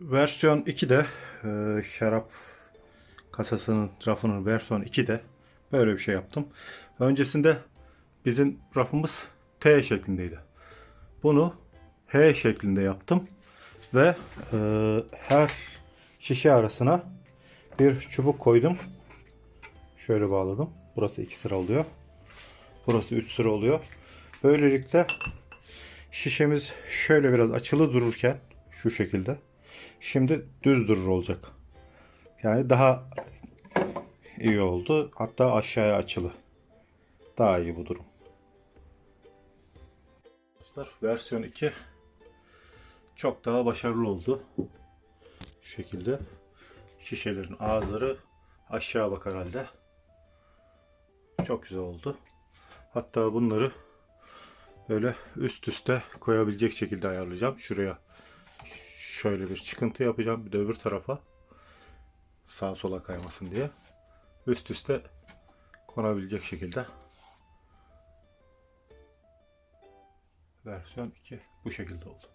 Versiyon 2'de e, şarap kasasının rafının versiyon 2'de böyle bir şey yaptım. Öncesinde bizim rafımız T şeklindeydi. Bunu H şeklinde yaptım ve e, her şişe arasına bir çubuk koydum. Şöyle bağladım. Burası 2 sıra oluyor. Burası 3 sıra oluyor. Böylelikle şişemiz şöyle biraz açılı dururken şu şekilde şimdi düz durur olacak. Yani daha iyi oldu. Hatta aşağıya açılı. Daha iyi bu durum. Arkadaşlar versiyon 2 çok daha başarılı oldu. Şu şekilde şişelerin ağızları aşağı bakar halde. Çok güzel oldu. Hatta bunları böyle üst üste koyabilecek şekilde ayarlayacağım. Şuraya şöyle bir çıkıntı yapacağım. Bir de öbür tarafa sağa sola kaymasın diye. Üst üste konabilecek şekilde. Versiyon 2 bu şekilde oldu.